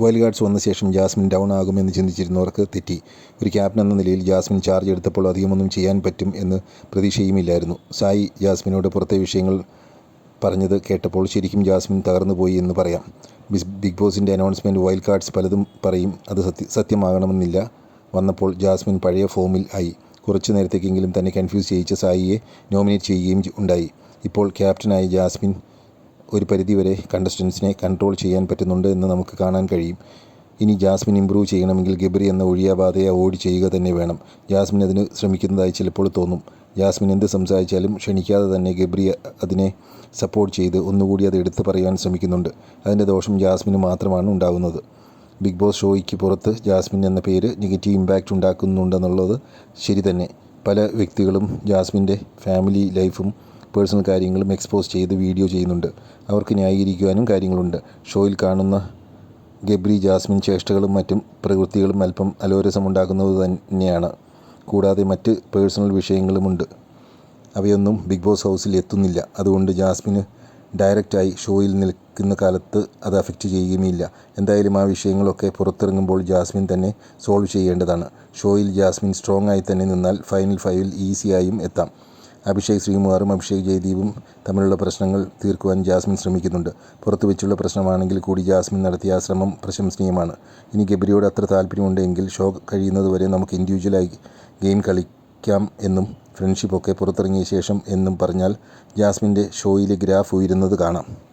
Wild cards വന്ന ശേഷം Jasmine down ആകുമെന്ന് ചിന്തിച്ചിരുന്നവർക്ക് തെറ്റി. ഒരു ക്യാപ്റ്റൻ എന്ന നിലയിൽ ജാസ്മിൻ ചാർജ് എടുത്തപ്പോൾ അധികമൊന്നും ചെയ്യാൻ പറ്റും എന്ന് പ്രതീക്ഷയുമില്ലായിരുന്നു. സായി ജാസ്മിനോട് പുറത്തെ വിഷയങ്ങൾ പറഞ്ഞത് കേട്ടപ്പോൾ ശരിക്കും ജാസ്മിൻ തകർന്നു പോയി എന്ന് പറയാം. ബിഗ് ബോസിന്റെ അനൗൺസ്മെന്റ് വൈൽഡ് കാർഡ്സ് പലതും പറയും. അത് സത്യ സത്യമാകണമെന്നില്ല. വന്നപ്പോൾ ജാസ്മിൻ പഴയ ഫോമിൽ ആയി. കുറച്ചു നേരത്തേക്കെങ്കിലും തന്നെ കൺഫ്യൂസ് ചെയ്യിച്ച സായിയെ നോമിനേറ്റ് ചെയ്യുകയും ഉണ്ടായി. ഇപ്പോൾ ക്യാപ്റ്റനായ ജാസ്മിൻ ഒരു പരിധിവരെ കണ്ടസ്റ്റൻസിനെ കൺട്രോൾ ചെയ്യാൻ പറ്റുന്നുണ്ട് എന്ന് നമുക്ക് കാണാൻ കഴിയും. ഇനി ജാസ്മിൻ ഇമ്പ്രൂവ് ചെയ്യണമെങ്കിൽ ഗബ്രി എന്ന ഒഴിയാബാധയെ അവോയ്ഡ് ചെയ്യുക തന്നെ വേണം. ജാസ്മിൻ അതിന് ശ്രമിക്കുന്നതായി ചിലപ്പോൾ തോന്നും. ജാസ്മിൻ എന്ത് സംസാരിച്ചാലും ക്ഷണിക്കാതെ തന്നെ ഗബ്രി അതിനെ സപ്പോർട്ട് ചെയ്ത് ഒന്നുകൂടി അത് എടുത്തു പറയാൻ ശ്രമിക്കുന്നുണ്ട്. അതിന്റെ ദോഷം ജാസ്മിന് മാത്രമാണ് ഉണ്ടാകുന്നത്. ബിഗ് ബോസ് ഷോയ്ക്ക് പുറത്ത് ജാസ്മിൻ എന്ന പേര് നെഗറ്റീവ് ഇമ്പാക്റ്റ് ഉണ്ടാക്കുന്നുണ്ടെന്നുള്ളത് ശരി തന്നെ. പല വ്യക്തികളും ജാസ്മിന്റെ ഫാമിലി ലൈഫും പേഴ്സണൽ കാര്യങ്ങളും എക്സ്പോസ് ചെയ്ത് വീഡിയോ ചെയ്യുന്നുണ്ട്. അവർക്ക് ന്യായീകരിക്കുവാനും കാര്യങ്ങളുണ്ട്. ഷോയിൽ കാണുന്ന ഗബ്രി ജാസ്മിൻ ചേഷ്ടകളും മറ്റും പ്രകൃതികളും അല്പം അലോരസമുണ്ടാക്കുന്നത് തന്നെയാണ്. കൂടാതെ മറ്റ് പേഴ്സണൽ വിഷയങ്ങളുമുണ്ട് അവയൊന്നും ബിഗ് ബോസ് ഹൗസിൽ എത്തുന്നില്ല. അതുകൊണ്ട് ജാസ്മിന് ഡയറക്റ്റായി ഷോയിൽ നിൽക്കുന്ന കാലത്ത് അത് അഫക്റ്റ് ചെയ്യുകയുമില്ല. എന്തായാലും ആ വിഷയങ്ങളൊക്കെ പുറത്തിറങ്ങുമ്പോൾ ജാസ്മിൻ തന്നെ സോൾവ് ചെയ്യേണ്ടതാണ്. ഷോയിൽ ജാസ്മിൻ സ്ട്രോങ് ആയി തന്നെ നിന്നാൽ ഫൈനൽ ഫൈവിൽ ഈസിയായും എത്താം. അഭിഷേക് ശ്രീകുമാറും അഭിഷേക് ജയദീപും തമ്മിലുള്ള പ്രശ്നങ്ങൾ തീർക്കുവാൻ ജാസ്മിൻ ശ്രമിക്കുന്നുണ്ട്. പുറത്തു വെച്ചുള്ള പ്രശ്നമാണെങ്കിൽ കൂടി ജാസ്മിൻ നടത്തിയ ആ ശ്രമം പ്രശംസനീയമാണ്. ഇനി ഗബ്രിയോട് അത്ര താല്പര്യമുണ്ടെങ്കിൽ ഷോ കഴിയുന്നതുവരെ നമുക്ക് ഇൻഡിവിജ്വലായി ഗെയിം കളിക്കാം എന്നും ഫ്രണ്ട്ഷിപ്പൊക്കെ പുറത്തിറങ്ങിയ ശേഷം എന്നും പറഞ്ഞാൽ ജാസ്മിന്റെ ഷോയിലെ ഗ്രാഫ് ഉയരുന്നത് കാണാം.